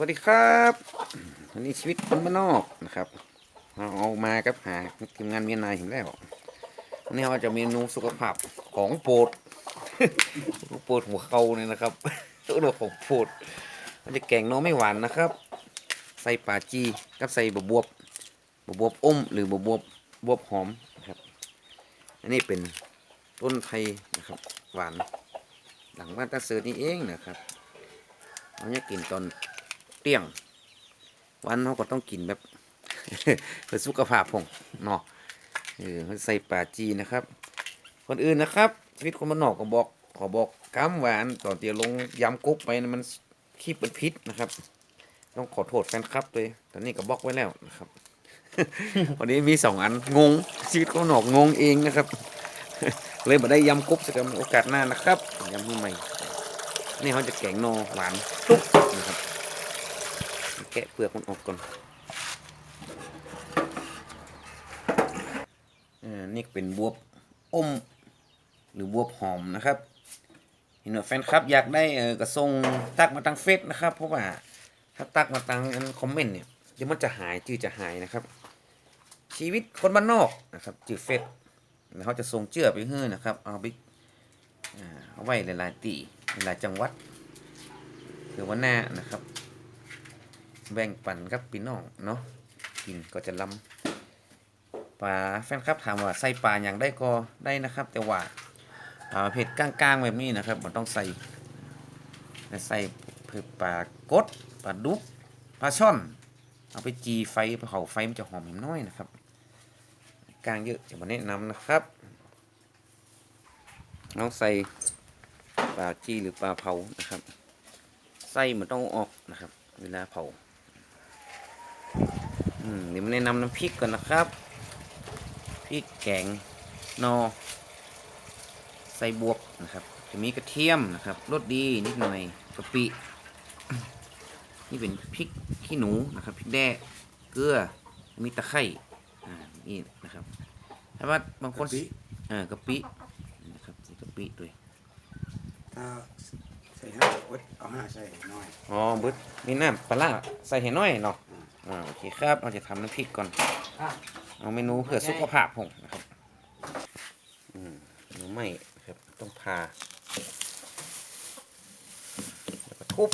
วัสดีครับวันนี้ชีวิตคนบ้านนอกนะครับเราเอามากับหาทีมงานเมียนายเห็นแล้ววันนี้เราจะเมนูสุขภาพของโปรดโปรดหัวเขาเนี่ยนะครับตัวของโปรดมันจะแกงน้อไม่หวานนะครับ ใส่ปลาจีกับใส่บบวบบบวบอมหรือบบวบบวบหอมนะครับอันนี้เป็นต้นไทรนะครับหวานหลังบ้านตาเสือนี่เองนะครับเราเนี่ยกินตอน เที่ยง วันเราก็ต้องกินแบบเพื่อสุขภาพผมเนาะเออเขาใส่ปลาจีนะครับ คนอื่นนะครับ ชีวิตคนบ้านนอกก็บอกขอบอกกำหวานตอนเตียลงยำกุ๊บไปนะมันขี้เป็นพิษนะครับ ต้องขอโทษแฟนคลับเลยตอนนี้ก็บล็อกไว้แล้วนะครับ วันนี้มีสองอันงง ชีวิตคนบ้านนอกงงเองนะครับ เลยมาได้ยำกุ๊บสักโอกาสหน้านะครับยำมือใหม่นี่เขาจะแกงโนหวานทุกนะครับะเปลือกมันออกก่อนนี่เป็นบวบอม หรือบวบหอมนะครับเห็นว่าแฟนคลับอยากได้เออกระทรงตักมาทางเฟซนะครับ เพราะว่าถ้าตักมาทางคอมเมนต์เนี่ยเดี๋ยวมันจะหายจื่อจะหายนะครับ ชีวิตคนบ้านนอกนะครับจื่อเฟซแล้วเขาจะส่งเจือไปเฮ้นะครับ เอาไปเอาไว้หลายๆตีหลายจังหวัดคือวันหน้านะครับ แบ่งปันกับพี่น้องเนาะกินก็จะลำปลาแฟนครับถามว่าใส่ปลาอย่างได้ก็ได้นะครับ แต่ว่าปลาประเภทก้างๆแบบนี้นะครับมันต้องใส่ใส่เพื่อปลากดปลาดุกปลาช่อน เอาไปจีไฟเผาไฟมันจะหอมน้อยนะครับกลางเยอะจะมาแนะนำนะครับน้องใส่ปลาจีหรือปลาเผานะครับไส้มันต้องออกนะครับ เวลาเผา เดี๋ยวมาแนะนำน้ำพริกก่อนนะครับ พริกแกงนอใส่บวบนะครับ จะมีกระเทียมนะครับรสดีนิดหน่อยกะปิ นี่เป็นพริกขี้หนูนะครับพริกแด้เกลือมีตะไคร่อ่านี่นะครับถ้าว่าบางคนกะปิอ่ากะปินะครับใส่กะปิด้วยถ้าใส่ห้าอดเอาห้าใส่น้อยอ๋อบึดมีน้ำปลาร้าใส่ให้น้อยเนาะ อ่าโอเคครับเราจะทำน้ำพริกก่อน เอาเมนูเพื่อสุขภาพผมนะครับอืมหรือไม่นะครับต้องพาแล้วก็ทุบ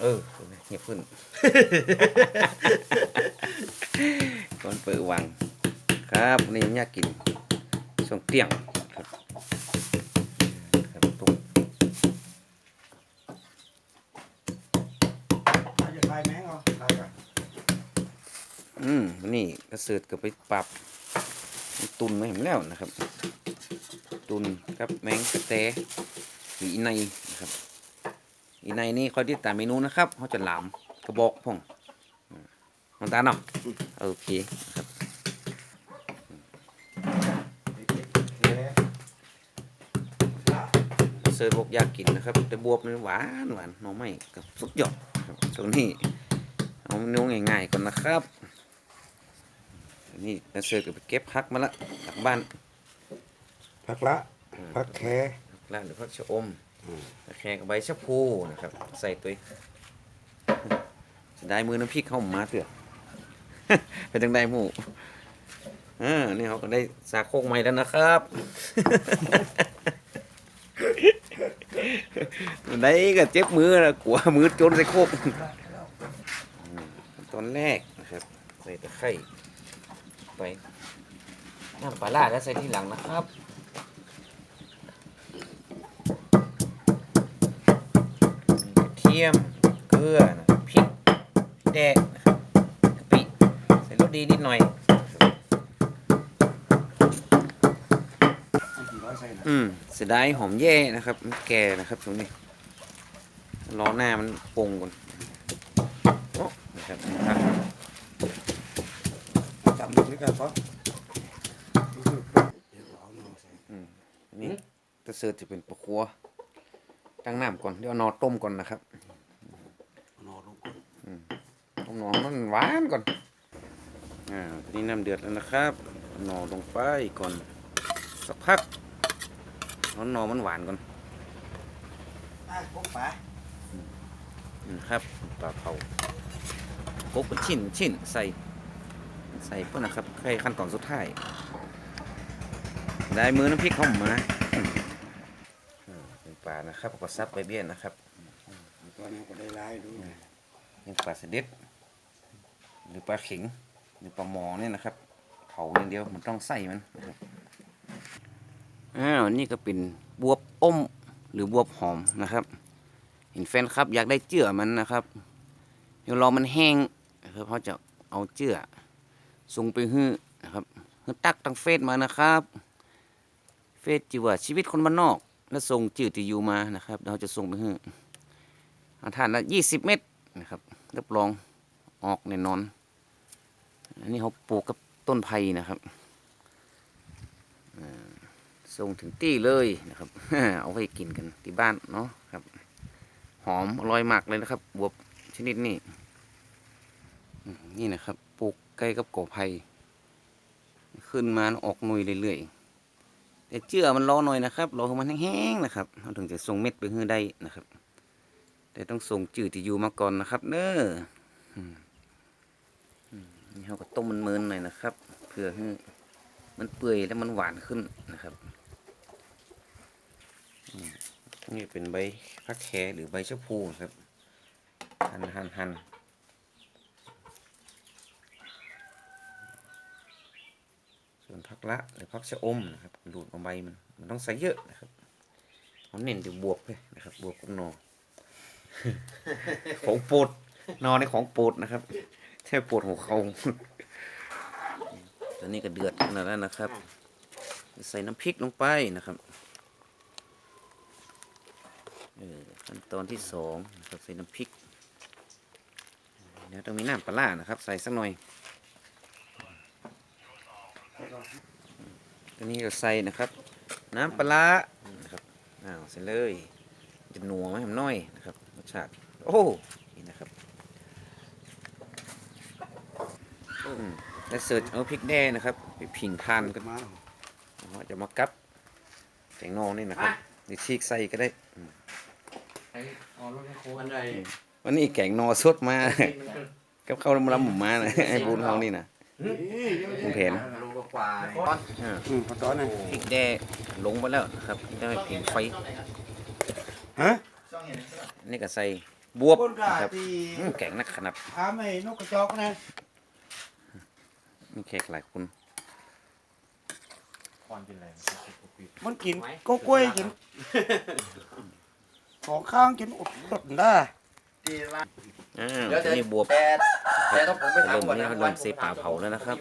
เออเดี๋ยวนะเงียบขึ้นก่อนเปิดวังครับวันนี่อยากกินช่วงเที่ยงครับครับตุก ถ้าจะค ลายแมงเอาคลายกันอืมวันนี้กระเสือดก็ไปปรับ ตุนไว้เห็นแล้วนะครับ ตุนครับแมงกระแตหรืออีในนะครับ อีในนี่คอยติดตามเมนูนะครับเขาจะหลามกระบอกพ่องอืมน้องตาเนาะโอเคครับเอ๊ะเสือบอกอยากกินนะครับ แต่บวบนี่หวานหวานหน้องไม่กับสุดยอดครับ ตรงนี้ เอาเมนูง่ายๆก่อนนะครับอันนี่กระเสือก็ไปเก็บพักมาละจากบ้านผักละผักแคร้านหรือพักชะอมอืมตะแคงกับใบชะพูนะครับ ใส่ตัวได้มือน้ำพริกเข้ามาเตือเป็นจังได้หมูอ่านี่เขาก็ได้สาโคกใหม่แล้วนะครับ ได้ก็เจ็บมือนะกลัวมือจนใส่โคกตอนแรกนะครับใส่ตะไคร้ไปน้ำปลาร้าแล้วใส่ที่หลังนะครับกระเทียมเกลือนะพริกแดงกะปิใส่รสดีนิดหน่อย อยใส่นะอืมเสียดายหอมแย่นะครับ มันแก่นะครับตรงนี้ล้อหน้ามันปงก่อนโอ้นะครับครับจำดูนี่กันเพราะเดี๋ยวเอาหน่อใส่อืมอันนี้ตะเสิร์ฟจะเป็นปลาคัวตั้งน้ำก่อนเดี๋ยวเอานอต้มก่อนนะครับเอาหน่อลงก่อนต้มหนอมันหวานก่อนอ่าทีนี้น้ำเดือดแล้วนะครับเอาหนอลงไปก่อนสักพัก เอาหนอมันหวานก่อนอะพวกป๋านะครับปลาเผาคลุกเป็นชิ้นชิ้นใส่ใส่เพื่อนะครับใครขั้นตอนสุดท้าย ได้มือน้ำพริกเข้ามาอืมเป็นปลานะครับก็ซับไปเบี้ยนนะครับตัวนี้ก็ได้ร้ายดูเป็นปลาสลิดหรือปลาเข็งหรือปลาหมอเนี่ยนะครับ เผาอย่างเดียวมันต้องใส่มันนะครับ อ้าวนี่ก็เป็นบวบอ้มหรือบวบหอมนะครับ เห็นแฟนครับอยากได้เจือมันนะครับ เดี๋ยวรอมันแห้งนะครับเขาจะเอาเจือส่งไปฮื้อนะครับฮื้อตักตั้งเฟซมานะครับ เฟซจีว่าชีวิตคนบ้านนอก แล้วส่งจืดที่อยู่มานะครับเราจะส่งไปฮื้อเอาทานละยี่สิบเม็ดนะครับรับรองออกแน่นอน อันนี้เขาปลูกกับต้นไผ่นะครับ ส่งถึงตี้เลยนะครับ เอาไว้กินกันที่บ้านเนาะครับ หอมอร่อยมากเลยนะครับ บวบชนิดนี้ นี่นะครับ ปลูกใกล้กับกอไผ่ขึ้นมาออกหน่วยเรื่อยๆ แต่เจือมันรอหน่อยนะครับ รอให้มันแห้งๆนะครับเราถึงจะส่งเม็ดไปให้ได้นะครับ แต่ต้องส่งจืดที่อยู่มาก่อนนะครับ เนออืมอืมนี่เขาก็ต้มมันเมินหน่อยนะครับ เพื่อให้มันเปื่อยแล้วมันหวานขึ้นนะครับ นี่เป็นใบพักแคหรือใบชะพูครับ หั่นหั่นหั่นส่วนพักละหรือพักชะอมนะครับดูดเอาใบมันมันต้องใส่เยอะนะครับผมเน้นอยู่บวบเลยนะครับ บวบกับหนอของโปรดนอในของโปรดนะครับแทบปวดหัวเขาตอนนี้ก็เดือดขนาดนั้นนะครับ ใส่น้ำพริกลงไปนะครับ เออขั้นตอนที่สองนะครับใส่น้ำพริกเดี๋ยวต้องมีน้ำปลาร้านะครับ ใส่สักหน่อยตัวนี้ก็ใส่นะครับ น้ำปลาร้านะครับอ้าวใส่เลยจะหนัวไหมผมน้อยนะครับรสชาติโอ้นี่นะครับอืมแล้วเสิร์ฟเอาพริกแดงนะครับไปผิงทานกันมาเราจะมากับแกงนองนี่นะครับหรือชีกใส่ก็ได้ วันใดวันนี้แกงนอสดมากับข้าวลำลำหมูมานะไอ้บุญเขานี่นะคุณเพนลูกกว่าอ่าอืมพอตอนนั้นพริกแดงลงไปแล้วนะครับได้ผิงไฟฮะนี่ก็ใส่บวบคนกานะครับที่อืมแกงนักขนาดถามไอ้นกกระจอกนะมีแขกหลายคนความเป็นไรมันกินก็กล้วยกิน สองข้างกินอดอดได้ตีละอ้าวเดี๋ยวจะนี่บวบแต่แต่ต้องผมไปเริ่มทำก่อนนี่นะเขาเริ่มเซป่าเผาแล้วนะครับ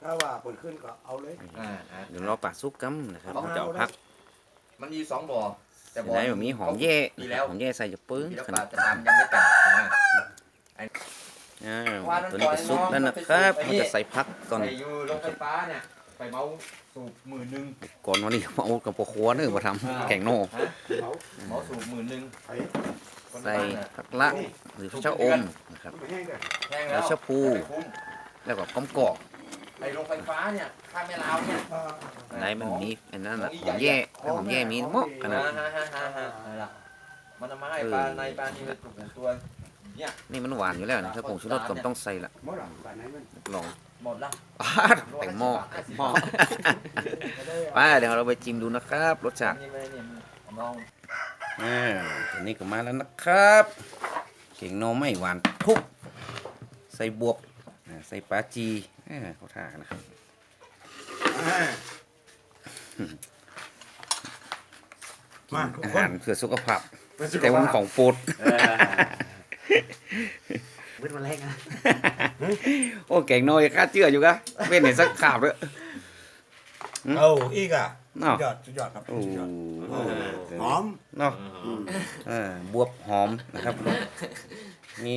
ถ้าว่าเปิดขึ้นก็เอาเลยอ่าอ่าเดี๋ยวรอป่าซุปกัมนะครับเขาจะเอาพักมันมีสองบ่อแต่เดี๋ยวบ่อได้แบบมีหอมแย่มีแล้วหอมแย่ใส่จะปึ้งมีแล้วขปลานาดจะตามยังไม่แต่งนะอ้าวตัวนี้ก็ซุปแล้วนะครับ มันจะใส่พักก่อนไปอยู่โรงไฟฟ้าเนี่ย ไปเมาสูบหมื่นหนึ่งก่อนวันนี้มาเอากับปลาคัวเนื้อมาทำแกงโน่ฮะเมาสูบหมื่นหนึ่งไปคนใส่บ้านน่ะผักละหรือชะอมนะครับไม่ให้เลยแห้งแล้แล้ววชะพูไม่คุ้มแล้วก็ก้อมกอกไปโรงไฟฟ้าเนี่ยข้ามแม่ลาวเนี่ยอ่าไหนมันมีอันนั้นน่ะหอมแย่ถ้าหอมแย่มีหมกขนาดฮ่าฮ่าฮ่าฮ่าฮ่าอะไรล่ะมันเอามาให้ปลาในปลานี่ถูกตัวนี่มันหวานอยู่แล้วนะครับผงชูรสก็ต้องใส่ละหมดหรอป่านไหนมันลองห มดละปาดแต่งหม้อหม้อป้าเดี๋ยวเราไปชิมดูนะครับรสชาตินี่ไม่เนี่ยผมลองอ่าตัวนี้ก็มาแล้วนะครับ เก่งโนอไม่หวานทุก ใส่บวบอ่าใส่ปลาจีอ่าเขาท่านะครับมาอาหารเพื่อสุขภาพแต่ว่ามันของโปรดมื ดวันแรกนะโอ้แกงน้อยค่าเชื่ออยู่กะเว้นเห็นสักขาบเลยเอาอีกอะเนาะสุดยอดสุดยอดครับโอ้สุดยอดโหหอมเนาะเออบวบหอมนะครับมี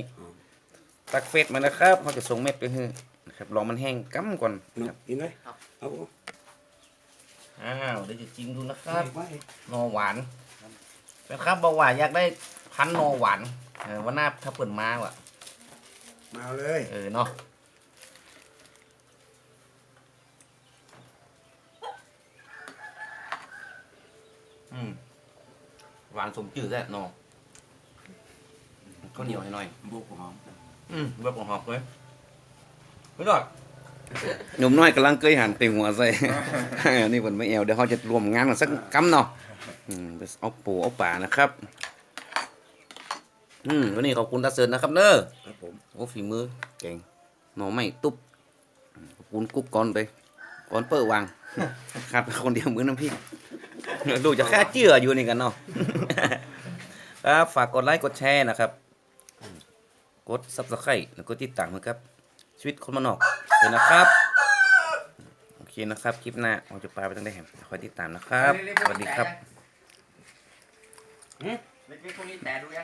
ตักเฟสมานะครับเขาจะส่งเม็ดไปให้นะครับรอมันแห้งกั๊มก่อนนะครับกินเลยเอาอ้าวเดี๋ยวจะจิ้มดูนะครับไม่นอหวานเป็นครับบอกว่าอยากได้พันธุ์นอหวานเออวันหน้าถ้าเปิดมาว่ะ มาเอาเลยเออเนาะอืมหวานสมจืดแหละนอข้าวเหนียวให้หน่อยบุกหอมอืมแบบหอกเลยไม่รอดหนุ่มน้อยกำลังเคยหันเต็มหัวใส่อันนี้ผมไม่แอวเดี๋ยวเขาจะรวมงานกันสักกำเนาะอืมไปเอาปูเอาป่านะครับ อืมวันนี้ขอบคุณตาเซินนะครับเนอะครับผมโอ้ฝีมือเก่งหน่อไม่ตุ๊บขอบคุณกุ๊กก่อนไปก่อนเปิดวางขาดคนเดียวมือน้ำพริกดูจะแค่เจืออยู่นี่กันเนาะครับฝากกดไลค์กดแชร์นะครับ กดซับสไครต์แล้วก็ติดตามนะครับ ชีวิตคนมานอกเลยนะครับ โอเคนะครับ คลิปหน้าเราจะปลาไปตั้งแต่แห่งคอยติดตามนะครับ สวัสดีครับ เล็กๆพวกนี้แต่ดูยัง